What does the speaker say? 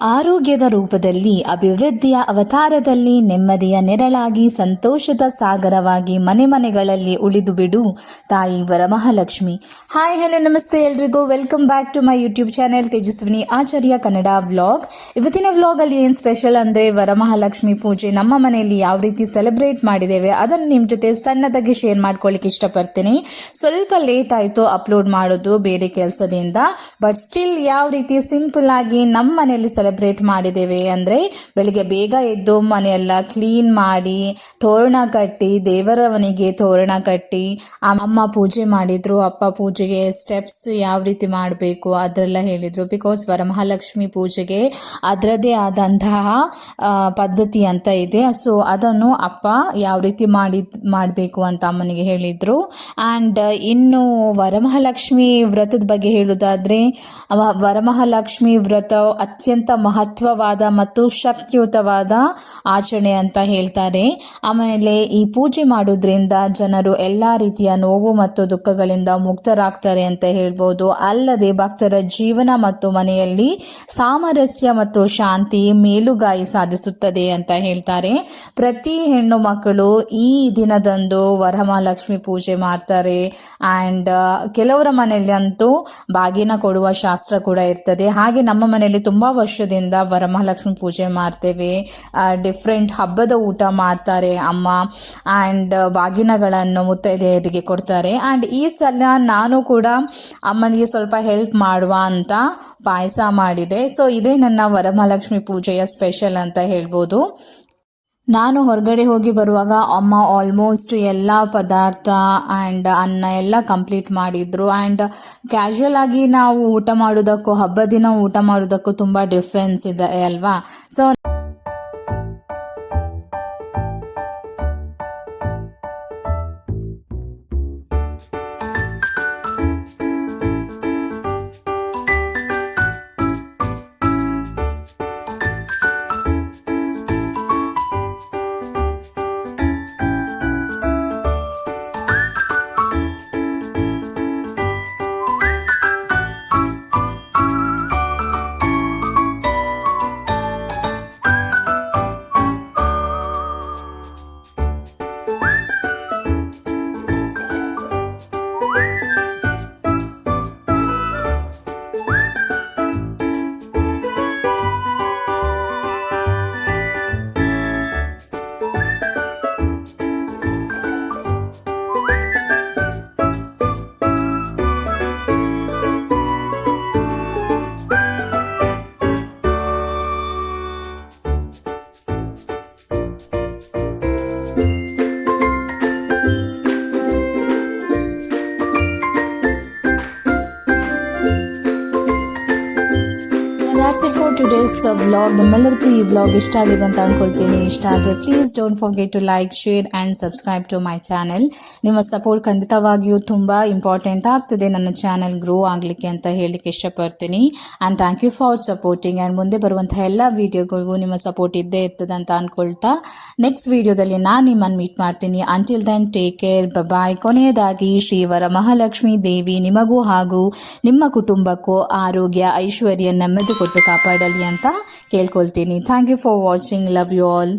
ಆರೋಗ್ಯದ ರೂಪದಲ್ಲಿ ಅಭಿವೃದ್ಧಿಯ ಅವತಾರದಲ್ಲಿ ನೆಮ್ಮದಿಯ ನೆರಳಾಗಿ ಸಂತೋಷದ ಸಾಗರವಾಗಿ ಮನೆ ಮನೆಗಳಲ್ಲಿ ಉಳಿದು ಬಿಡು, ತಾಯಿ ವರಮಹಾಲಕ್ಷ್ಮಿ. ಹಾಯ್ ಹಲೋ ನಮಸ್ತೆ ಎಲ್ರಿಗೂ. Welcome back to my YouTube channel Tejaswini Acharya Kannada vlog ಇವತ್ತಿನ ವ್ಲಾಗಲ್ಲಿ ಏನು ಸ್ಪೆಷಲ್ ಅಂದರೆ ವರಮಹಾಲಕ್ಷ್ಮಿ ಪೂಜೆ. ನಮ್ಮ ಮನೆಯಲ್ಲಿ ಯಾವ ರೀತಿ ಸೆಲೆಬ್ರೇಟ್ ಮಾಡಿದ್ದೇವೆ, ಅದನ್ನು ನಿಮ್ಮ ಜೊತೆ ಸಣ್ಣದಾಗಿ ಶೇರ್ ಮಾಡ್ಕೊಳ್ಳಿಕ್ಕೆ ಇಷ್ಟಪಡ್ತೀನಿ. ಸ್ವಲ್ಪ ಲೇಟ್ ಆಯಿತು ಅಪ್ಲೋಡ್ ಮಾಡೋದು ಬೇರೆ ಕೆಲಸದಿಂದ ಬಟ್ ಸ್ಟಿಲ್ ಯಾವ ರೀತಿ ಸಿಂಪಲ್ ಆಗಿ ನಮ್ಮ ಮನೆಯಲ್ಲಿ ಸೆಲೆಬ್ರೇಟ್ ಮಾಡಿದ್ದೇವೆ ಅಂದರೆ ಬೆಳಿಗ್ಗೆ ಬೇಗ ಎದ್ದು ಮನೆಯೆಲ್ಲ ಕ್ಲೀನ್ ಮಾಡಿ ತೋರಣ ಕಟ್ಟಿ ದೇವರವನಿಗೆ ತೋರಣ ಕಟ್ಟಿ ಅಮ್ಮ ಪೂಜೆ ಮಾಡಿದ್ರು. ಅಪ್ಪ ಪೂಜೆಗೆ ಸ್ಟೆಪ್ಸ್ ಯಾವ ರೀತಿ ಮಾಡಬೇಕು ಅದೆಲ್ಲ ಹೇಳಿದರು. ಬಿಕಾಸ್ ವರಮಹಾಲಕ್ಷ್ಮಿ ಪೂಜೆಗೆ ಅದರದೇ ಆದಂತಹ ಪದ್ಧತಿ ಅಂತ ಇದೆ. ಸೊ ಅದನ್ನು ಅಪ್ಪ ಯಾವ ರೀತಿ ಮಾಡಿ ಮಾಡಬೇಕು ಅಂತ ಅಮ್ಮನಿಗೆ ಹೇಳಿದರು. ಆ್ಯಂಡ್ ಇನ್ನು ವರಮಹಾಲಕ್ಷ್ಮಿ ವ್ರತದ ಬಗ್ಗೆ ಹೇಳೋದಾದರೆ ವರಮಹಾಲಕ್ಷ್ಮಿ ವ್ರತ ಅತ್ಯಂತ ಮಹತ್ವವಾದ ಮತ್ತು ಶಕ್ತಿಯುತವಾದ ಆಚರಣೆ ಅಂತ ಹೇಳ್ತಾರೆ. ಆಮೇಲೆ ಈ ಪೂಜೆ ಮಾಡೋದ್ರಿಂದ ಜನರು ಎಲ್ಲ ರೀತಿಯ ನೋವು ಮತ್ತು ದುಃಖಗಳಿಂದ ಮುಕ್ತರಾಗ್ತಾರೆ ಅಂತ ಹೇಳ್ಬೋದು. ಅಲ್ಲದೆ ಭಕ್ತರ ಜೀವನ ಮತ್ತು ಮನೆಯಲ್ಲಿ ಸಾಮರಸ್ಯ ಮತ್ತು ಶಾಂತಿ ಮೇಲುಗಾಯಿ ಸಾಧಿಸುತ್ತದೆ ಅಂತ ಹೇಳ್ತಾರೆ. ಪ್ರತಿ ಹೆಣ್ಣು ಮಕ್ಕಳು ಈ ದಿನದಂದು ವರಮಹಾಲಕ್ಷ್ಮಿ ಪೂಜೆ ಮಾಡ್ತಾರೆ. ಆ್ಯಂಡ್ ಕೆಲವರ ಮನೆಯಲ್ಲಿ ಅಂತೂ ಬಾಗಿನ ಕೊಡುವ ಶಾಸ್ತ್ರ ಕೂಡ ಇರ್ತದೆ. ಹಾಗೆ ನಮ್ಮ ಮನೆಯಲ್ಲಿ ತುಂಬ ವರ್ಷದಿಂದ ವರಮಹಾಲಕ್ಷ್ಮಿ ಪೂಜೆ ಮಾಡ್ತೇವೆ. ಡಿಫ್ರೆಂಟ್ ಹಬ್ಬದ ಊಟ ಮಾಡ್ತಾರೆ ಅಮ್ಮ. ಆ್ಯಂಡ್ ಬಾಗಿನಗಳನ್ನು ಮುತ್ತೈದೆಯರಿಗೆ ಕೊಡ್ತಾರೆ. ಆ್ಯಂಡ್ ಈ ಸಲ ನಾನು ಕೂಡ ಅಮ್ಮನಿಗೆ ಸ್ವಲ್ಪ ಹೆಲ್ಪ್ ಮಾಡುವ ಅಂತ ಪಾಯಸ ಮಾಡಿದೆ. ಸೊ ಇದೇ ನನ್ನ ವರಮಹಾಲಕ್ಷ್ಮಿ ಪೂಜೆಯ ಸ್ಪೆಷಲ್ ಅಂತ ಹೇಳ್ಬೋದು. ನಾನು ಹೊರಗಡೆ ಹೋಗಿ ಬರುವಾಗ ಅಮ್ಮ ಆಲ್ಮೋಸ್ಟ್ ಎಲ್ಲ ಪದಾರ್ಥ ಆ್ಯಂಡ್ ಅನ್ನ ಎಲ್ಲ ಕಂಪ್ಲೀಟ್ ಮಾಡಿದರು. ಆ್ಯಂಡ್ ಕ್ಯಾಶುವಲ್ ಆಗಿ ನಾವು ಊಟ ಮಾಡೋದಕ್ಕೂ ಹಬ್ಬದ ದಿನ ಊಟ ಮಾಡೋದಕ್ಕೂ ತುಂಬ ಡಿಫ್ರೆನ್ಸ್ ಇದೆ, ಅಲ್ವಾ? So that's it for today's vlog ನಮ್ಮೆಲ್ಲರಿಗೂ ಈ ವ್ಲಾಗ್ ಇಷ್ಟ ಆಗಿದೆ ಅಂತ ಅಂದ್ಕೊಳ್ತೀನಿ ಇಷ್ಟ ಆದರೆ please don't forget to like share and subscribe to my channel ನಿಮ್ಮ ಸಪೋರ್ಟ್ ಖಂಡಿತವಾಗಿಯೂ ತುಂಬ ಇಂಪಾರ್ಟೆಂಟ್ ಆಗ್ತದೆ. ನನ್ನ ಚಾನೆಲ್ ಗ್ರೋ ಆಗಲಿಕ್ಕೆ ಅಂತ ಹೇಳಲಿಕ್ಕೆ ಇಷ್ಟಪಡ್ತೀನಿ. And thank you for supporting and ಮುಂದೆ ಬರುವಂಥ ಎಲ್ಲ ವೀಡಿಯೋಗಳಿಗೂ ನಿಮ್ಮ ಸಪೋರ್ಟ್ ಇದ್ದೇ ಇರ್ತದೆ ಅಂತ ಅಂದ್ಕೊಳ್ತಾ ನೆಕ್ಸ್ಟ್ ವೀಡಿಯೋದಲ್ಲಿ ನಾನು ನಿಮ್ಮನ್ನು ಮೀಟ್ ಮಾಡ್ತೀನಿ. Until then take care bye ಕೊನೆಯದಾಗಿ ಶ್ರೀವರ ಮಹಾಲಕ್ಷ್ಮಿ ದೇವಿ ನಿಮಗೂ ಹಾಗೂ ನಿಮ್ಮ ಕುಟುಂಬಕ್ಕೂ ಆರೋಗ್ಯ, ಐಶ್ವರ್ಯ ನೆಮ್ಮದಿ ಕೊಟ್ಟು ಕಾಪಾಡಲಿ ಅಂತ ಕೇಳ್ಕೊಳ್ತೀನಿ. Thank you for watching love you all